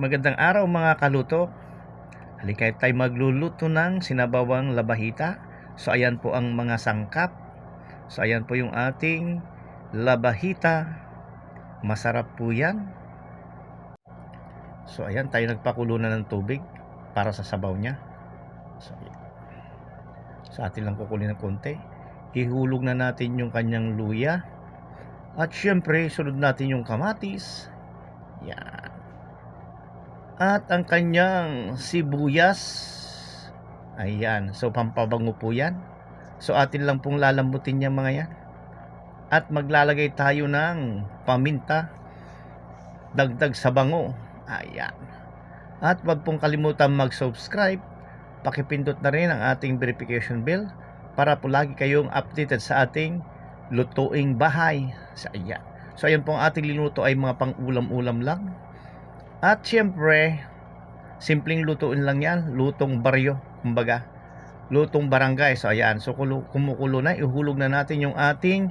Magandang araw mga kaluto. Halika tayo magluluto ng sinabawang labahita. So ayan po ang mga sangkap. So ayan po yung ating labahita. Masarap po yan. So ayan tayo nagpakulo na ng tubig para sa sabaw niya. So, ayan. so atin lang kukulin ng konti. Ihulog na natin yung kanyang luya. At syempre, sunod natin yung kamatis. Yan. At ang kanyang sibuyas. Ayan. So, pampabango po yan. So, atin lang pong lalambutin yan mga yan. At maglalagay tayo ng paminta. Dagdag sa bango. Ayan. At wag pong kalimutan mag-subscribe. Pakipindot na rin ang ating verification bell para po lagi kayong updated sa ating lutuing bahay. Sa ayan. So, ayan po ang ating linuto ay mga pang-ulam-ulam lang. At syempre, simpleng lutuin lang yan, lutong baryo, kumbaga, lutong barangay. So ayan, so kulo, kumukulo na, ihulog na natin yung ating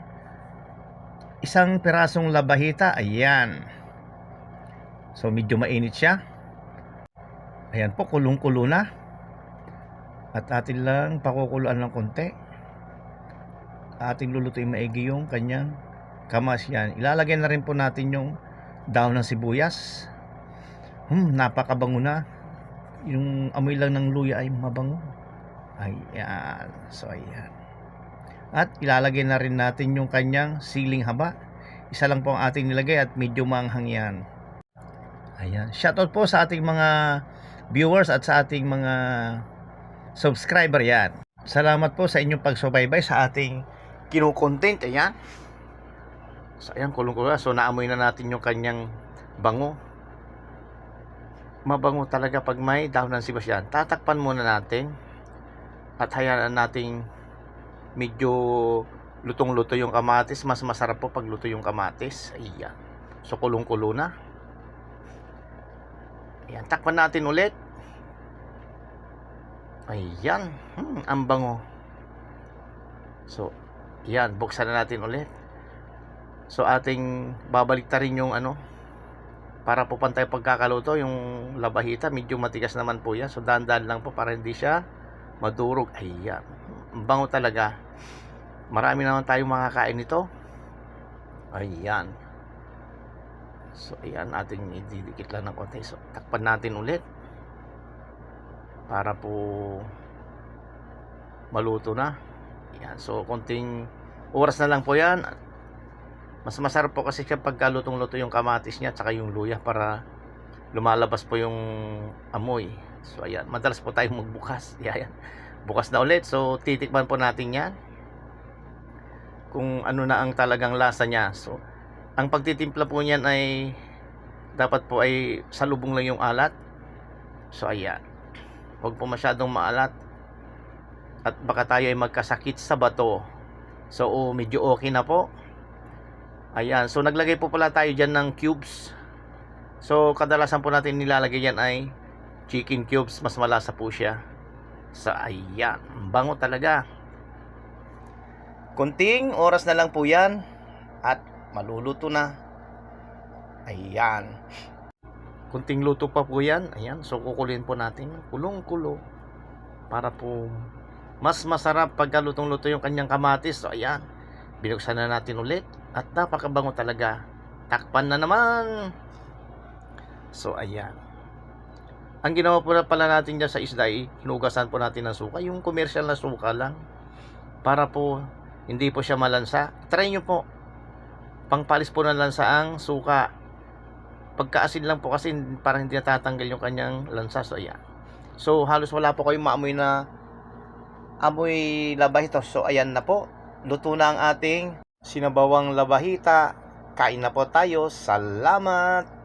isang pirasong labahita. Ayan. So medyo mainit siya. Ayan po, kulong-kulo na. At atin lang pakukuluan ng konti. Ating lulutuin maigi yung kanyang kamas yan. Ilalagay na rin po natin yung daon ng sibuyas. Hmm, napakabango na. Yung amoy lang ng luya ay mabango. Ayan. So, ayan. At ilalagay na rin natin yung kanyang siling haba. Isa lang po ang ating nilagay at medyo manghang yan. Ayan. Shoutout po sa ating mga viewers at sa ating mga subscriber yan. Salamat po sa inyong pagsubaybay sa ating kinukontent. Ayan. So, ayan, kulong-kulong. So, naamoy na natin yung kanyang bango mabango talaga pag may dahon ng sibas yan. Tatakpan muna natin at hayaan nating medyo lutong-luto yung kamatis. Mas masarap po pag luto yung kamatis. Ayan. So kulong-kulo na. Ayan. Takpan natin ulit. Ayan. Hmm, ang bango. So, ayan. Buksan na natin ulit. So ating babalik rin yung ano, para po pantay pagkakaluto yung labahita medyo matigas naman po yan. So dandan lang po para hindi siya madurog. Ayan. Ang bango talaga. Marami naman tayong makakain nito. Ayan. So ayan ating ididikit lang ng konti. So takpan natin ulit. Para po maluto na. Ayan. So konting oras na lang po yan mas masarap po kasi pagka lutong-luto yung kamatis niya tsaka yung luya para lumalabas po yung amoy. So ayan, madalas po tayong magbukas. Ayan. Bukas na ulit. So titikman po natin 'yan. Kung ano na ang talagang lasa niya. So ang pagtitimpla po niyan ay dapat po ay salubong lang yung alat. So ayan. Huwag po masyadong maalat. At baka tayo ay magkasakit sa bato. So oh, medyo okay na po. Ayan, so naglagay po pala tayo dyan ng cubes. So kadalasan po natin nilalagay yan ay chicken cubes, mas malasa po siya. So ayan, bango talaga. Kunting oras na lang po yan at maluluto na. Ayan. Kunting luto pa po yan. Ayan, so kukulin po natin. Kulong-kulo. Para po mas masarap pagka lutong-luto yung kanyang kamatis. So ayan, binuksan na natin ulit at napakabango talaga. Takpan na naman. So ayan. Ang ginawa po na pala natin dyan sa isda ay hinugasan po natin ng suka. Yung commercial na suka lang. Para po hindi po siya malansa. Try nyo po. Pangpalis po ng lansa ang suka. Pagkaasin lang po kasi parang hindi natatanggal yung kanyang lansa. So ayan. So halos wala po kayong maamoy na amoy labahito. So ayan na po. Luto na ang ating sinabawang labahita. Kain na po tayo. Salamat!